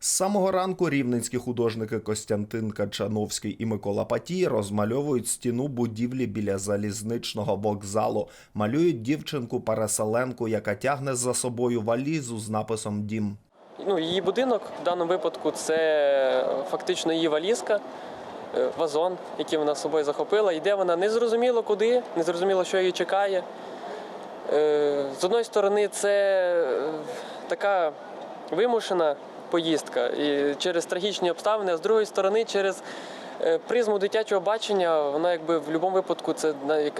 З самого ранку рівненські художники Костянтин Качановський і Микола Патій розмальовують стіну будівлі біля залізничного вокзалу. Малюють дівчинку переселенку, яка тягне за собою валізу з написом Дім. Ну, її будинок в даному випадку це фактично її валізка, е, вазон, який вона з собою захопила. Йде вона незрозуміло куди, незрозуміло, що її чекає. Е, З одної сторони, це е, така вимушена поїздка і через трагічні обставини, а з другої сторони, через е, призму дитячого бачення, вона якби в будь-якому випадку це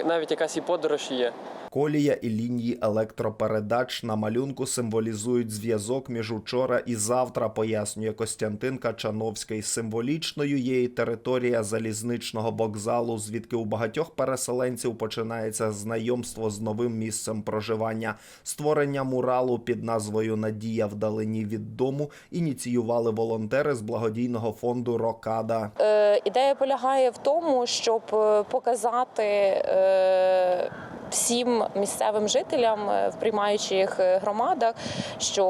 навіть якась і подорож є. Колія і лінії електропередач на малюнку символізують зв'язок між учора і завтра, пояснює Костянтин Качановський. Символічною є і територія залізничного вокзалу, звідки у багатьох переселенців починається знайомство з новим місцем проживання. Створення муралу під назвою Надія вдалині від дому ініціювали волонтери з благодійного фонду Рокада. Е, Ідея полягає в тому, щоб е, показати е, всім місцевим жителям е, в приймаючих е, громадах, що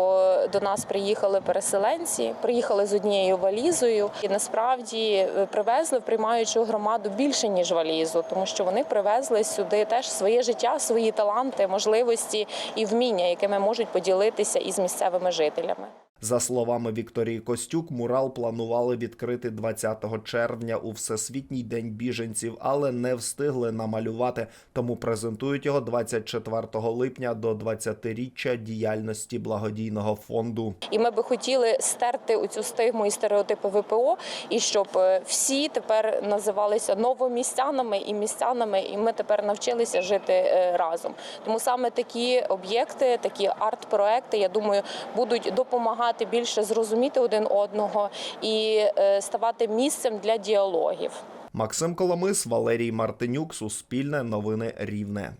до нас приїхали переселенці, приїхали з однією валізою, і насправді е, привезли в приймаючу громаду більше ніж валізу, тому що вони привезли сюди теж своє життя, свої таланти, можливості і вміння, якими можуть поділитися із місцевими жителями. За словами Вікторії Костюк, мурал планували відкрити 20 червня у Всесвітній день біженців, але не встигли намалювати, тому презентують його 24 липня до 20-річчя діяльності благодійного фонду. І ми би хотіли стерти оцю стигму і стереотипи ВПО, і щоб е, всі тепер називалися новомістянами і містянами, і ми тепер навчилися жити е, разом. Тому саме такі об'єкти, такі арт-проекти, я думаю, будуть допомагати більше зрозуміти один одного і е, ставати місцем для діалогів. Максим Коломис, Валерій Мартинюк, Суспільне новини Рівне.